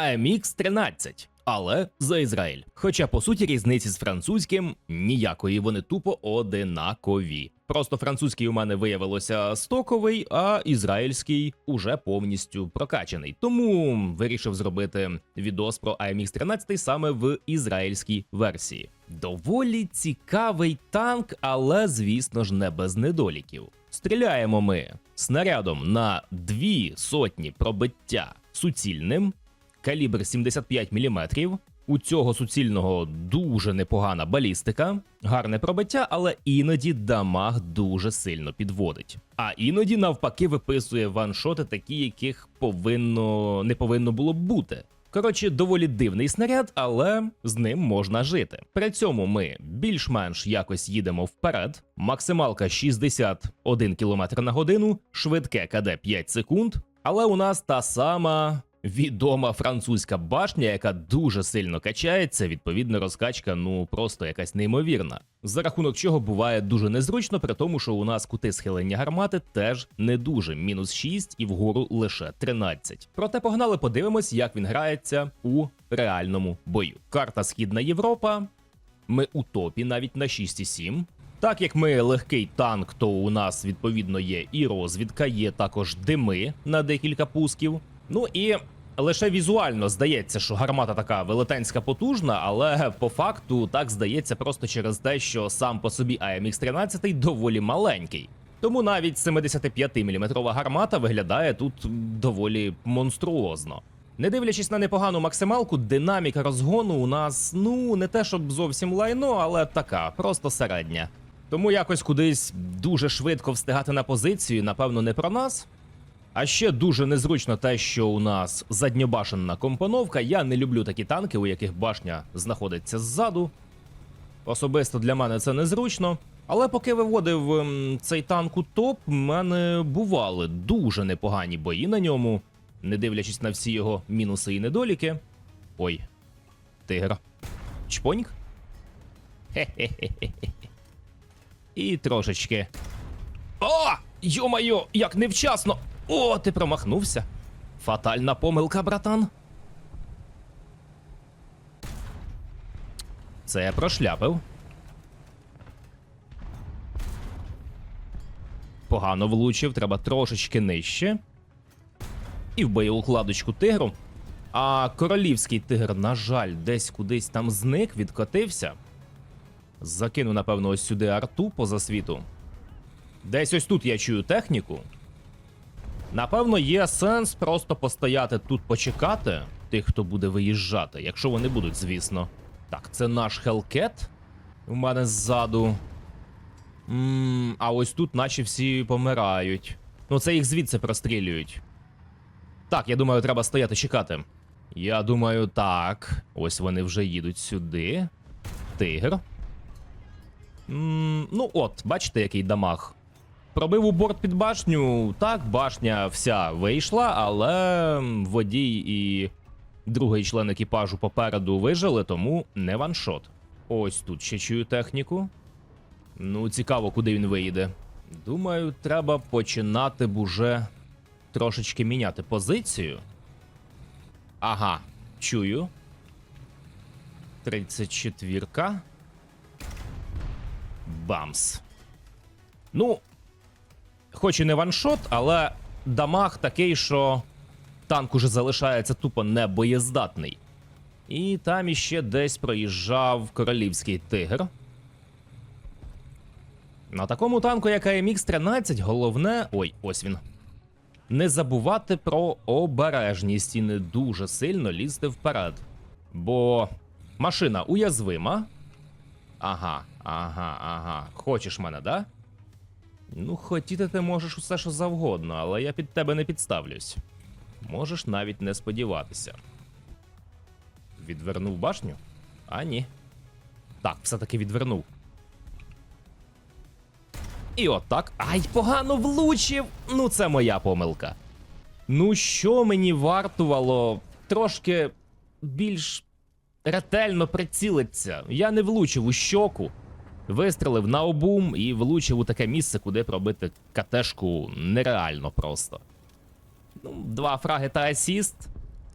AMX 13. Але за Ізраїль. Хоча по суті різниці з французьким ніякої, вони тупо одинакові. Просто французький у мене виявилося стоковий, а ізраїльський уже повністю прокачаний. Тому вирішив зробити відос про AMX 13 саме в ізраїльській версії. Доволі цікавий танк, але звісно ж не без недоліків. Стріляємо ми снарядом на дві сотні пробиття суцільним, калібр 75 мм. У цього суцільного дуже непогана балістика, гарне пробиття, але іноді дамаг дуже сильно підводить. А іноді навпаки виписує ваншоти, такі, яких повинно не повинно було б бути. Коротше, доволі дивний снаряд, але з ним можна жити. При цьому ми більш-менш якось їдемо вперед. Максималка 61 км на годину, швидке КД 5 секунд. Але у нас та сама відома французька башня, яка дуже сильно качається. Відповідно, розкачка ну просто якась неймовірна. За рахунок чого буває дуже незручно, при тому, що у нас кути схилення гармати теж не дуже мінус 6 і вгору лише 13. Проте погнали, подивимось, як він грається у реальному бою. Карта Східна Європа. Ми у топі навіть на 6,7. Так як ми легкий танк, то у нас відповідно є і розвідка, є також дими на декілька пусків. Ну і лише візуально здається, що гармата така велетенська потужна, але по факту так здається просто через те, що сам по собі AMX 13 доволі маленький. Тому навіть 75-мм гармата виглядає тут доволі монструозно. Не дивлячись на непогану максималку, динаміка розгону у нас ну не те, щоб зовсім лайно, але така, просто середня. Тому якось кудись дуже швидко встигати на позицію, напевно, не про нас. А ще дуже незручно те, що у нас задньобашенна компоновка. Я не люблю такі танки, у яких башня знаходиться ззаду. Особисто для мене це незручно. Але поки виводив ем, цей танк у топ, в мене бували дуже непогані бої на ньому, не дивлячись на всі його мінуси і недоліки. Ой, тигр. Чпоньк? Хе-хе-хе-хе. І трошечки. О! Йо-майо, як невчасно! О, ти промахнувся. Фатальна помилка, братан. Це я прошляпив. Погано влучив, треба трошечки нижче. І вбив укладочку тигру. А королівський тигр, на жаль, десь кудись там зник, відкотився. Закину, напевно, ось сюди арту поза світу. Десь ось тут я чую техніку. Напевно, є сенс просто постояти тут, почекати тих, хто буде виїжджати, якщо вони будуть, звісно. Так, це наш Хелкет. У мене ззаду. Ммм, а ось тут, наче всі помирають. Ну, це їх звідси прострілюють. Так, я думаю, треба стояти чекати. Я думаю, так. Ось вони вже їдуть сюди. Тигр. М, ну от, бачите, який дамаг. Пробив у борт під башню. Так, башня вся вийшла, але водій і другий член екіпажу попереду вижили, тому не ваншот. Ось тут ще чую техніку. Ну, цікаво, куди він виїде. Думаю, треба починати б уже трошечки міняти позицію. Ага, чую. 34-ка. Бамс. Ну, хоч і не ваншот, але дамаг такий, що танк уже залишається тупо небоєздатний. І там іще десь проїжджав королівський тигр. На такому танку, як AMX 13, головне. Ой, ось він. Не забувати про обережність і не дуже сильно лізти вперед. Бо машина уязвима. Ага, ага, ага. Хочеш мене, да? Ну, хотіти ти можеш усе що завгодно, але я під тебе не підставлюсь. Можеш навіть не сподіватися. Відвернув башню? А ні. Так, все-таки відвернув. І отак. Ай, погано влучив! Ну, це моя помилка. Ну, що мені вартувало трошки більш ретельно прицілитися. Я не влучив у щоку, вистрелив на обум і влучив у таке місце, куди пробити катешку нереально просто. Ну, два фраги та асіст.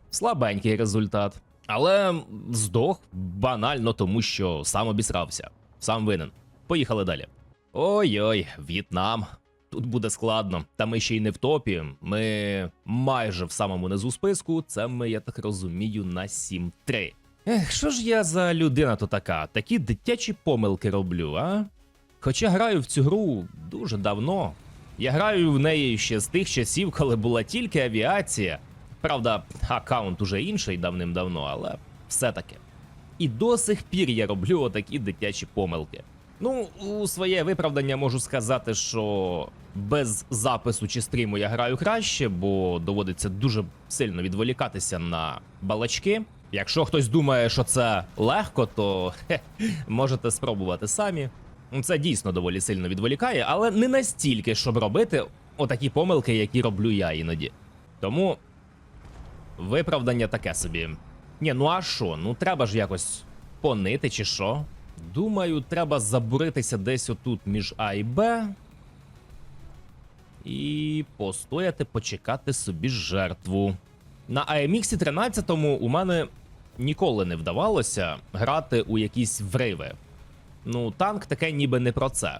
Слабенький результат. Але здох банально тому, що сам обісрався. Сам винен. Поїхали далі. Ой-ой, В'єтнам. Тут буде складно. Та ми ще й не в топі. Ми майже в самому низу списку. Це ми, я так розумію, на 7-3. Ех, що ж я за людина то така? Такі дитячі помилки роблю, а? Хоча граю в цю гру дуже давно. Я граю в неї ще з тих часів, коли була тільки авіація. Правда, аккаунт уже інший давним-давно, але все-таки. І до сих пір я роблю отакі дитячі помилки. Ну, у своє виправдання можу сказати, що без запису чи стріму я граю краще, бо доводиться дуже сильно відволікатися на балачки. Якщо хтось думає, що це легко, то хе, можете спробувати самі. Це дійсно доволі сильно відволікає, але не настільки, щоб робити отакі помилки, які роблю я іноді. Тому виправдання таке собі. Ні, ну а що? Ну треба ж якось понити чи що. Думаю, треба забуритися десь отут між А і Б. І постояти, почекати собі жертву. На AMX 13 у мене ніколи не вдавалося грати у якісь вриви. Ну, танк таке ніби не про це.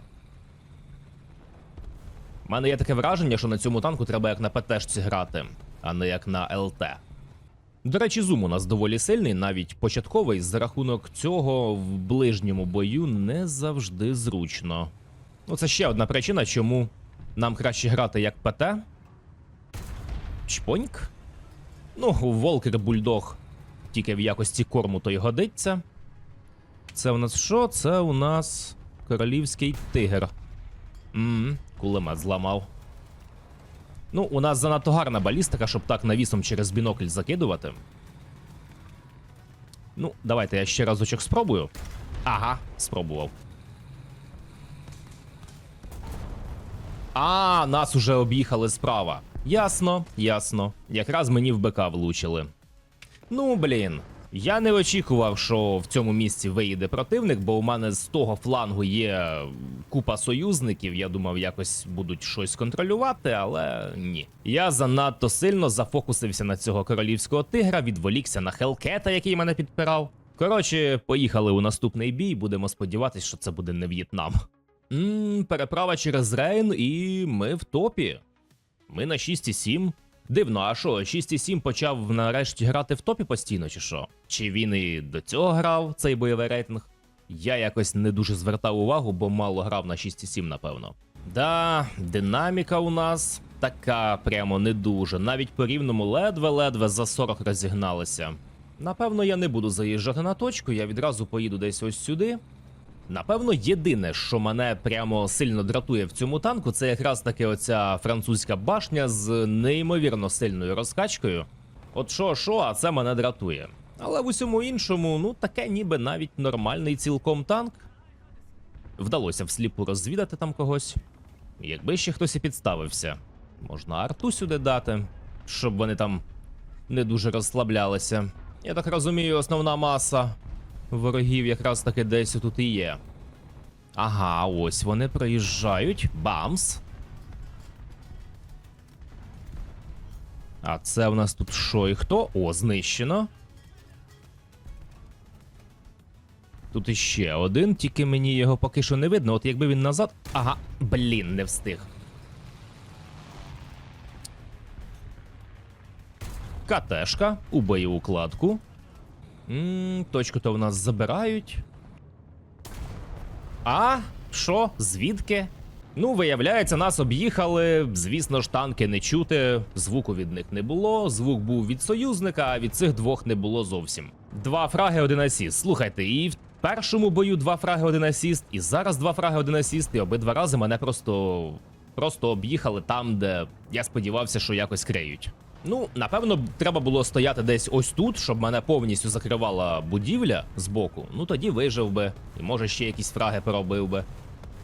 У мене є таке враження, що на цьому танку треба як на ПТшці грати, а не як на ЛТ. До речі, зум у нас доволі сильний, навіть початковий. За рахунок цього в ближньому бою не завжди зручно. Ну, це ще одна причина, чому нам краще грати як ПТ. Чпоньк. Ну, Волкер Бульдог тільки в якості корму то й годиться. Це у нас що? Це у нас королівський тигр. Ммм, кулемет зламав. Ну, у нас занадто гарна балістика, щоб так навісом через бінокль закидувати. Ну, давайте я ще разочок спробую. Ага, спробував. А, нас уже об'їхали справа. Ясно, ясно. Якраз мені в БК влучили. Ну, блін. Я не очікував, що в цьому місці виїде противник, бо у мене з того флангу є купа союзників. Я думав, якось будуть щось контролювати, але ні. Я занадто сильно зафокусився на цього королівського тигра, відволікся на Хелкета, який мене підпирав. Коротше, поїхали у наступний бій. Будемо сподіватися, що це буде не В'єтнам. Переправа через Рейн, і ми в топі. Ми на 6,7. Дивно, а що, 6,7 почав нарешті грати в топі постійно, чи що? Чи він і до цього грав цей бойовий рейтинг? Я якось не дуже звертав увагу, бо мало грав на 6,7, напевно. Да, динаміка у нас така прямо не дуже. Навіть по рівному ледве-ледве за 40 розігналися. Напевно, я не буду заїжджати на точку, я відразу поїду десь ось сюди. Напевно, єдине, що мене прямо сильно дратує в цьому танку, це якраз таки оця французька башня з неймовірно сильною розкачкою. От що, що, а це мене дратує. Але в усьому іншому, ну таке ніби навіть нормальний цілком танк. Вдалося всліпу розвідати там когось. Якби ще хтось і підставився, можна арту сюди дати, щоб вони там не дуже розслаблялися. Я так розумію, основна маса ворогів якраз таки десь тут і є. Ага, ось вони проїжджають. Бамс. А це в нас тут що і хто? О, знищено. Тут іще один, тільки мені його поки що не видно. От якби він назад. Ага, блін, не встиг. КТшка у бойову кладку. Ммм, точку то в нас забирають. А? Що? Звідки? Ну, виявляється, нас об'їхали. Звісно ж, танки не чути. Звуку від них не було. Звук був від союзника, а від цих двох не було зовсім. Два фраги, один асіст. Слухайте, і в першому бою два фраги, один асіст, і зараз два фраги, один асіст, і обидва рази мене просто. Просто об'їхали там, де я сподівався, що якось криють. Ну, напевно, треба було стояти десь ось тут, щоб мене повністю закривала будівля з боку. Ну тоді вижив би, і може ще якісь фраги поробив би.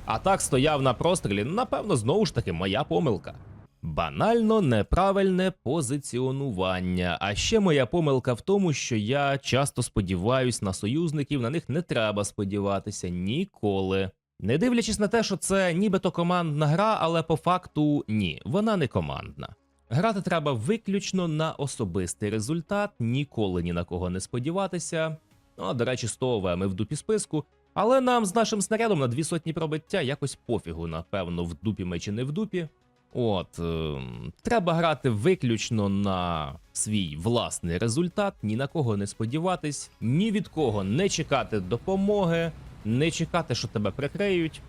А так стояв на прострілі, напевно, знову ж таки моя помилка. Банально неправильне позиціонування. А ще моя помилка в тому, що я часто сподіваюсь на союзників, на них не треба сподіватися ніколи. Не дивлячись на те, що це нібито командна гра, але по факту ні, вона не командна. Грати треба виключно на особистий результат, ніколи ні на кого не сподіватися. Ну, а, до речі, 100 ОВ ми в дупі списку. Але нам з нашим снарядом на дві сотні пробиття якось пофігу, напевно, в дупі ми чи не в дупі. От, ем, треба грати виключно на свій власний результат, ні на кого не сподіватись, ні від кого не чекати допомоги, не чекати, що тебе прикриють.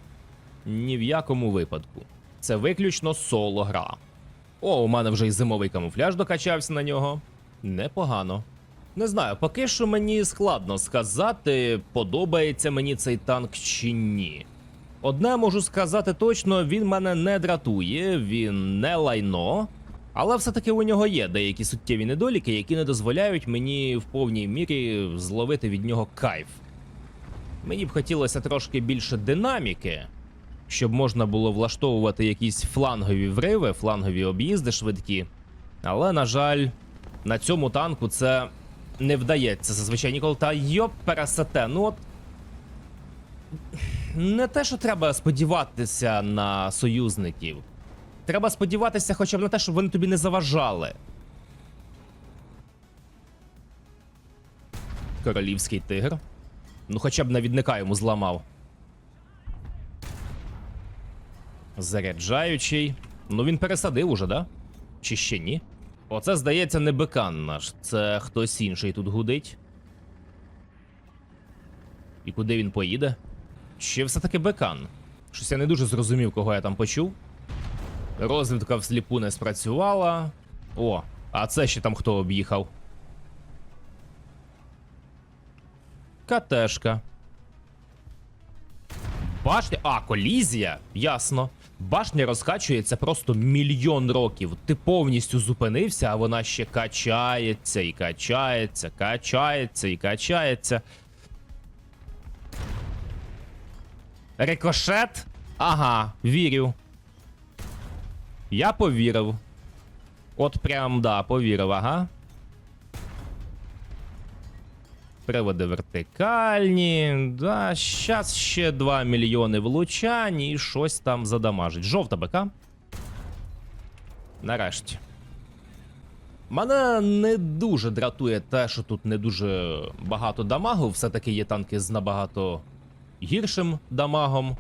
Ні в якому випадку. Це виключно соло гра. О, у мене вже й зимовий камуфляж докачався на нього. Непогано. Не знаю, поки що мені складно сказати, подобається мені цей танк чи ні. Одне можу сказати точно, він мене не дратує, він не лайно. Але все-таки у нього є деякі суттєві недоліки, які не дозволяють мені в повній мірі зловити від нього кайф. Мені б хотілося трошки більше динаміки, щоб можна було влаштовувати якісь флангові вриви, флангові об'їзди швидкі. Але, на жаль, на цьому танку це не вдається зазвичай ніколи. Та йоп, пересете. Ну от. Не те, що треба сподіватися на союзників. Треба сподіватися хоча б на те, щоб вони тобі не заважали. Королівський тигр. Ну, хоча б навідника йому зламав. Заряджаючий. Ну він пересадив уже, да? Чи ще ні? Оце, здається, не бекан наш. Це хтось інший тут гудить. І куди він поїде? Чи все-таки бекан? Щось я не дуже зрозумів, кого я там почув. Розвідка всліпу не спрацювала. О, а це ще там хто об'їхав? КТшка. Башня. А, колізія? Ясно. Башня розкачується просто мільйон років. Ти повністю зупинився, а вона ще качається і качається, качається і качається. Рикошет? Ага, вірю. Я повірив. От прям да, повірив, ага. Приводи вертикальні. Да, щас ще 2 мільйони влучань і щось там задамажить. Жовта БК. Нарешті. Мене не дуже дратує те, що тут не дуже багато дамагу. Все-таки є танки з набагато гіршим дамагом.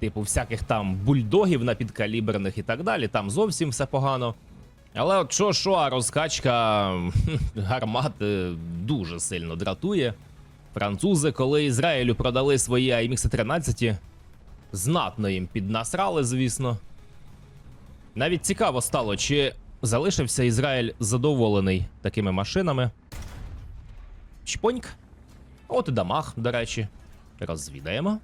Типу, всяких там бульдогів на підкаліберних і так далі. Там зовсім все погано. Але от що, що, а розкачка гармат е, дуже сильно дратує. Французи, коли Ізраїлю продали свої AMX 13, знатно їм піднасрали, звісно. Навіть цікаво стало, чи залишився Ізраїль задоволений такими машинами. Чпоньк. От і дамаг, до речі. Розвідаємо.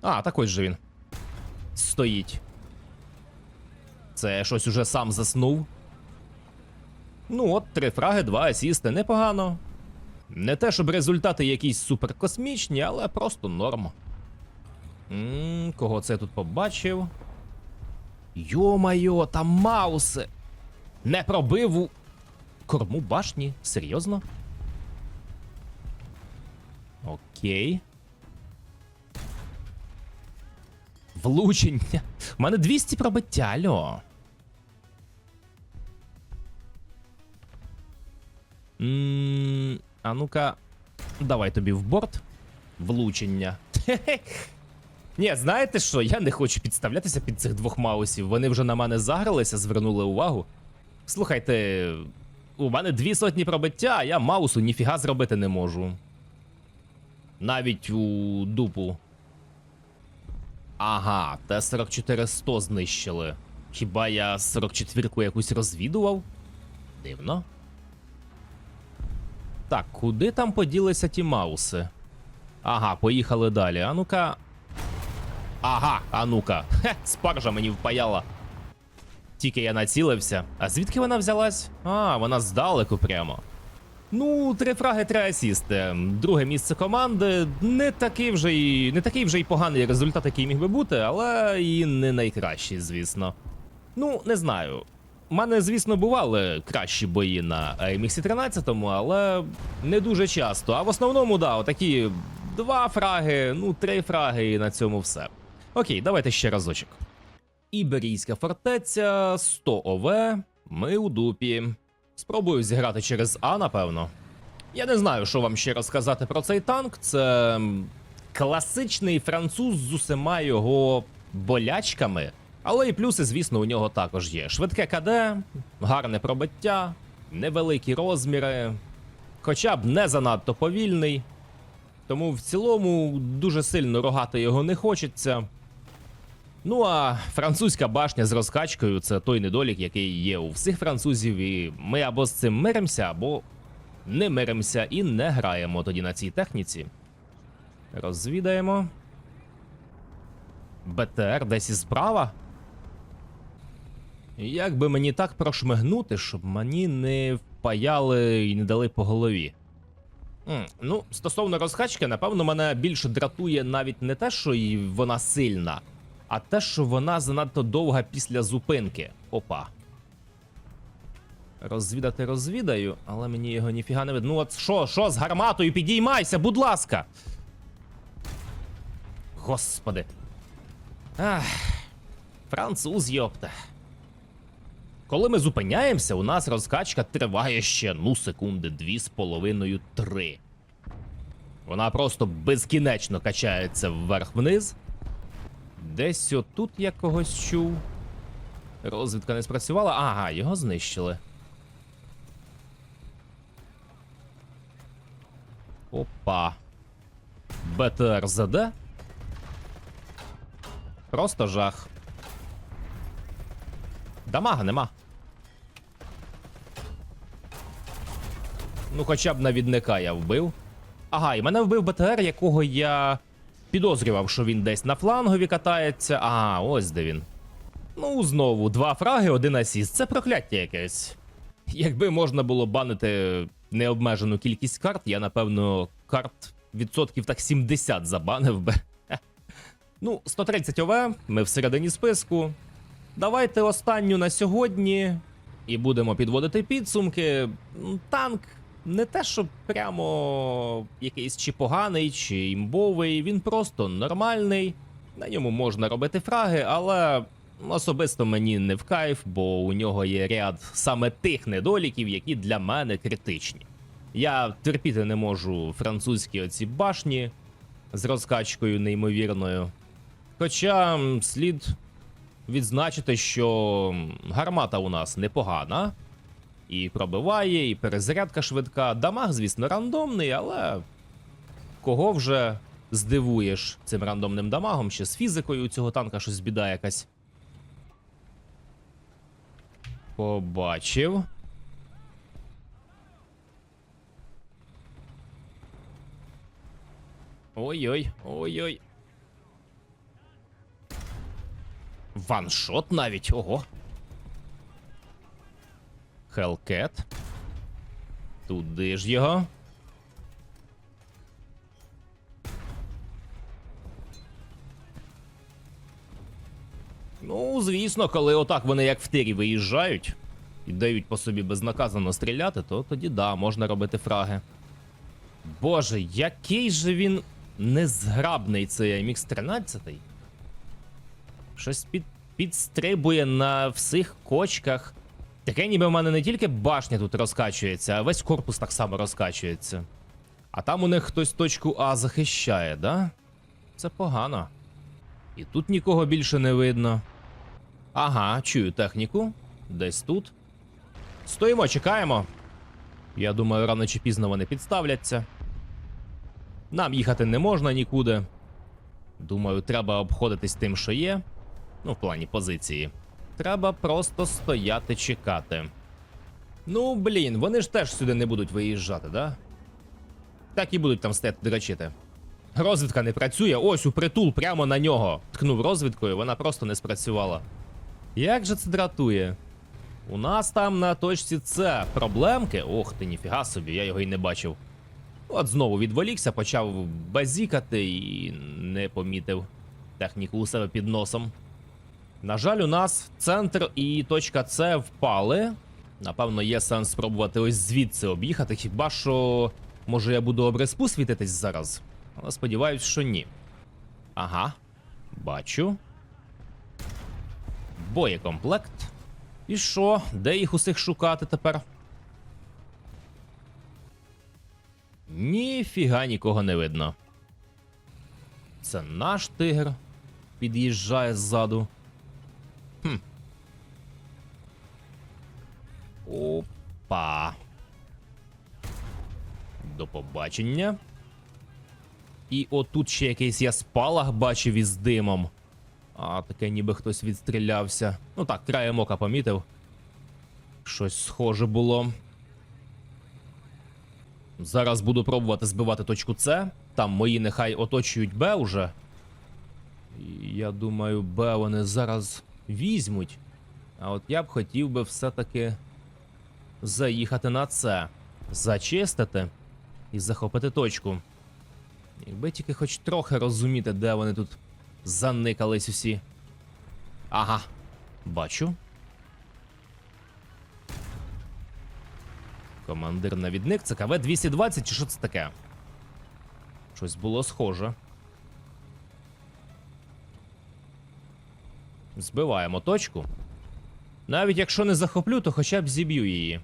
А, так ось же він. Стоїть. Це щось уже сам заснув. Ну, от, три фраги, два асісти, непогано. Не те, щоб результати якісь суперкосмічні, але просто норм. М, Кого це я тут побачив? Йо-майо, там мауси! Не пробив у корму башні? Серйозно? Окей. Влучення. У мене 200 пробиття, альо. А ну-ка, давай тобі в борт. Влучення. Ні, знаєте що? Я не хочу підставлятися під цих двох маусів. Вони вже на мене загралися, звернули увагу. Слухайте, у мене дві сотні пробиття, а я маусу ніфіга зробити не можу. Навіть у дупу. Ага, Т-44-100 знищили. Хіба я 44-ку якусь розвідував? Дивно. Так, куди там поділися ті мауси? Ага, поїхали далі. А ну-ка. Ага, а ну-ка. Хе, спаржа мені впаяла. Тільки я націлився. А звідки вона взялась? А, вона здалеку прямо. Ну, три фраги, три асісти. Друге місце команди. Не такий вже й не такий вже й поганий результат, який міг би бути, але і не найкращий, звісно. Ну, не знаю. У мене, звісно, бували кращі бої на AMX 13, але не дуже часто. А в основному, да, отакі два фраги, ну, три фраги, і на цьому все. Окей, давайте ще разочок. Іберійська фортеця 100 ОВ. Ми у дупі. Спробую зіграти через А, напевно. Я не знаю, що вам ще розказати про цей танк. Це класичний француз з усіма його болячками. Але і плюси, звісно, у нього також є. Швидке КД, гарне пробиття, невеликі розміри, хоча б не занадто повільний. Тому в цілому дуже сильно рогати його не хочеться. Ну а французька башня з розкачкою це той недолік, який є у всіх французів, і ми або з цим миримося, або не миримося і не граємо тоді на цій техніці. Розвідаємо. БТР десь і справа. Як би мені так прошмигнути, щоб мені не впаяли і не дали по голові. Ну, стосовно розкачки, напевно, мене більше дратує навіть не те, що вона сильна, а те, що вона занадто довга після зупинки. Опа. Розвідати розвідаю, але мені його ніфіга не видно. Ну от що, що з гарматою? Підіймайся, будь ласка. Господи. Ах, француз, йопта. Коли ми зупиняємося, у нас розкачка триває ще ну секунди, дві з половиною три. Вона просто безкінечно качається вверх-вниз. Десь отут я когось чув. Розвідка не спрацювала. Ага, його знищили. Опа. БТРЗД? Просто жах. Дамага нема. Ну, хоча б навідника я вбив. Ага, і мене вбив БТР, якого я підозрював, що він десь на флангові катається. Ага, ось де він. Ну, знову, два фраги, один асіст. Це прокляття якесь. Якби можна було банити необмежену кількість карт, я напевно карт відсотків так 70 забанив би. Ну, 130 ОВ, ми всередині списку. Давайте останню на сьогодні і будемо підводити підсумки. Танк не те, що прямо якийсь чи поганий, чи імбовий, він просто нормальний. На ньому можна робити фраги, але особисто мені не в кайф, бо у нього є ряд саме тих недоліків, які для мене критичні. Я терпіти не можу французькі оці башні з розкачкою неймовірною. Хоча слід відзначити, що гармата у нас непогана. І пробиває, і перезарядка швидка. Дамаг, звісно, рандомний, але кого вже здивуєш цим рандомним дамагом, ще з фізикою у цього танка щось біда якась. Побачив. Ой-ой, ой-ой. Ваншот навіть, ого. Хелкет. Туди ж його. Ну, звісно, коли отак вони як в тирі виїжджають і дають по собі безнаказано стріляти, то тоді да, можна робити фраги. Боже, який же він незграбний цей MX 13 Щось під, підстрибує на всіх кочках. Таке ніби в мене не тільки башня тут розкачується, а весь корпус так само розкачується. А там у них хтось точку А захищає, да? Це погано. І тут нікого більше не видно. Ага, чую техніку. Десь тут. Стоїмо, чекаємо. Я думаю, рано чи пізно вони підставляться. Нам їхати не можна нікуди. Думаю, треба обходитись тим, що є. Ну, в плані позиції. Треба просто стояти чекати. Ну, блін, вони ж теж сюди не будуть виїжджати, да? Так і будуть там стояти дрочити. Розвідка не працює, ось у притул прямо на нього. Ткнув розвідкою, вона просто не спрацювала. Як же це дратує? У нас там на точці С проблемки. Ох ти, ніфіга собі, я його й не бачив. От знову відволікся, почав базікати і не помітив техніку у себе під носом. На жаль, у нас центр і точка С впали. Напевно, є сенс спробувати ось звідси об'їхати. Хіба що може я буду обреспу світитись зараз? Але сподіваюсь, що ні. Ага. Бачу. Боєкомплект. І що? Де їх усіх шукати тепер? Ніфіга нікого не видно. Це наш тигр. Під'їжджає ззаду. Опа. До побачення. І отут ще якийсь я спалах бачив із димом. А, таке ніби хтось відстрілявся. Ну так, краєм ока помітив. Щось схоже було. Зараз буду пробувати збивати точку С. Там мої нехай оточують Б уже. Я думаю, Б вони зараз візьмуть. А от я б хотів би все-таки заїхати на С, зачистити і захопити точку. Якби тільки хоч трохи розуміти, де вони тут заникались усі. Ага, бачу. Командир навідник, це КВ 220 чи що це таке? Щось було схоже. Збиваємо точку. Навіть якщо не захоплю, то хоча б зіб'ю її.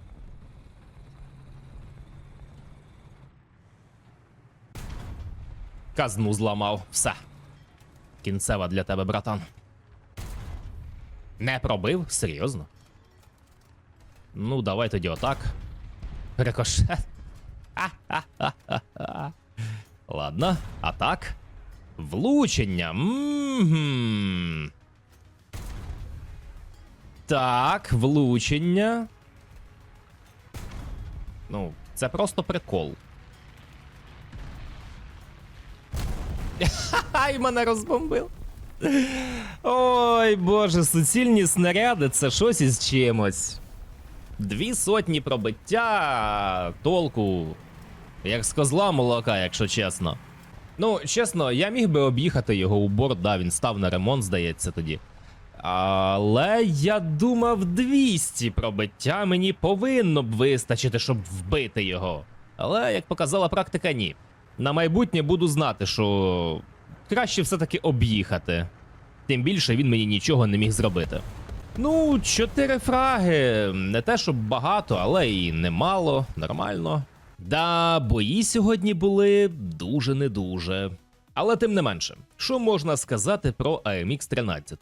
Казну зламав. Все. Кінцева для тебе, братан. Не пробив? Серйозно? Ну, давай тоді отак. Рикошет. Ха-ха-ха-ха. Ладно, а так. Влучення. М-м-м. Так, влучення. Ну, це просто прикол. Ай, мене розбомбив. Ой, боже, суцільні снаряди це щось із чимось. Дві сотні пробиття толку. Як з козла молока, якщо чесно. Ну, чесно, я міг би об'їхати його у борт, да, він став на ремонт, здається, тоді. Але я думав, 200 пробиття мені повинно б вистачити, щоб вбити його. Але, як показала практика, ні. На майбутнє буду знати, що краще все-таки об'їхати. Тим більше він мені нічого не міг зробити. Ну, чотири фраги. Не те, щоб багато, але і немало, нормально. Да, бої сьогодні були дуже не дуже. Але тим не менше, що можна сказати про AMX 13?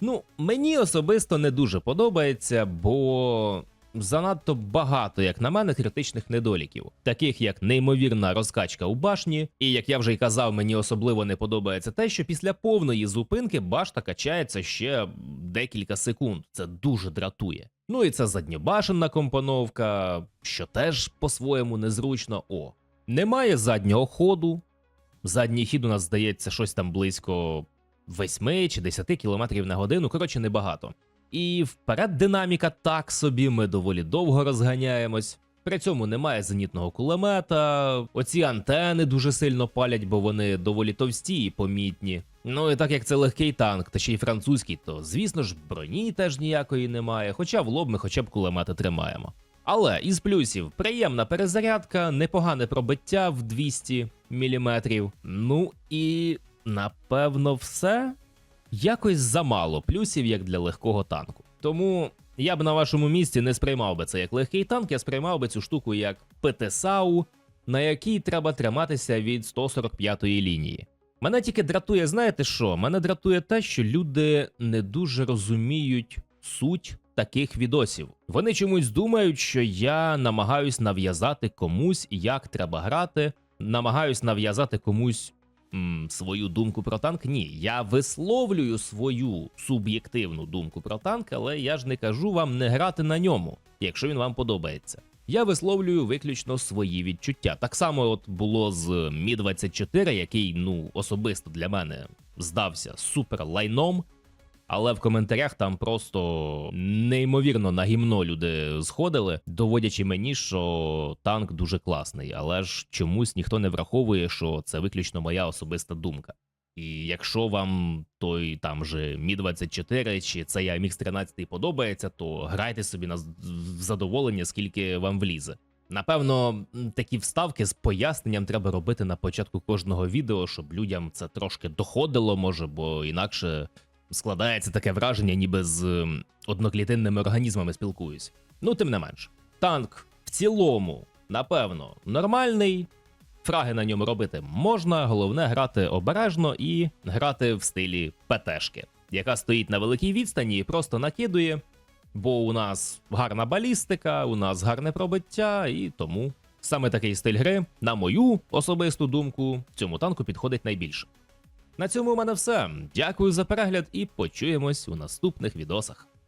Ну, мені особисто не дуже подобається, бо занадто багато, як на мене, критичних недоліків, таких як неймовірна розкачка у башні, і як я вже й казав, мені особливо не подобається те, що після повної зупинки башта качається ще декілька секунд. Це дуже дратує. Ну і це задньобашенна компоновка, що теж по-своєму незручно. О, немає заднього ходу. Задній хід у нас здається щось там близько 8 чи 10 км на годину, коротше, небагато. І вперед динаміка так собі, ми доволі довго розганяємось. При цьому немає зенітного кулемета, оці антени дуже сильно палять, бо вони доволі товсті і помітні. Ну і так як це легкий танк, та ще й французький, то звісно ж броні теж ніякої немає, хоча в лоб ми хоча б кулемети тримаємо. Але із плюсів приємна перезарядка, непогане пробиття в 200 мм. Ну і напевно все. Якось замало плюсів, як для легкого танку. Тому я б на вашому місці не сприймав би це як легкий танк, я сприймав би цю штуку як ПТСАУ, на якій треба триматися від 145-ї лінії. Мене тільки дратує, знаєте що? Мене дратує те, що люди не дуже розуміють суть таких відосів. Вони чомусь думають, що я намагаюсь нав'язати комусь, як треба грати, намагаюсь нав'язати комусь м, свою думку про танк. Ні, я висловлюю свою суб'єктивну думку про танк, але я ж не кажу вам не грати на ньому, якщо він вам подобається. Я висловлюю виключно свої відчуття. Так само от було з Мі 24 який ну особисто для мене здався супер лайном. Але в коментарях там просто неймовірно на гімно люди сходили, доводячи мені, що танк дуже класний, але ж чомусь ніхто не враховує, що це виключно моя особиста думка. І якщо вам той там же Мі 24 чи цей AMX 13 подобається, то грайте собі на задоволення, скільки вам влізе. Напевно, такі вставки з поясненням треба робити на початку кожного відео, щоб людям це трошки доходило, може, бо інакше складається таке враження, ніби з одноклітинними організмами спілкуюсь. Ну, тим не менш, танк в цілому, напевно, нормальний. Фраги на ньому робити можна, головне грати обережно і грати в стилі ПТшки, яка стоїть на великій відстані і просто накидує, бо у нас гарна балістика, у нас гарне пробиття, і тому саме такий стиль гри, на мою особисту думку, цьому танку підходить найбільше. На цьому у мене все. Дякую за перегляд і почуємось у наступних відосах.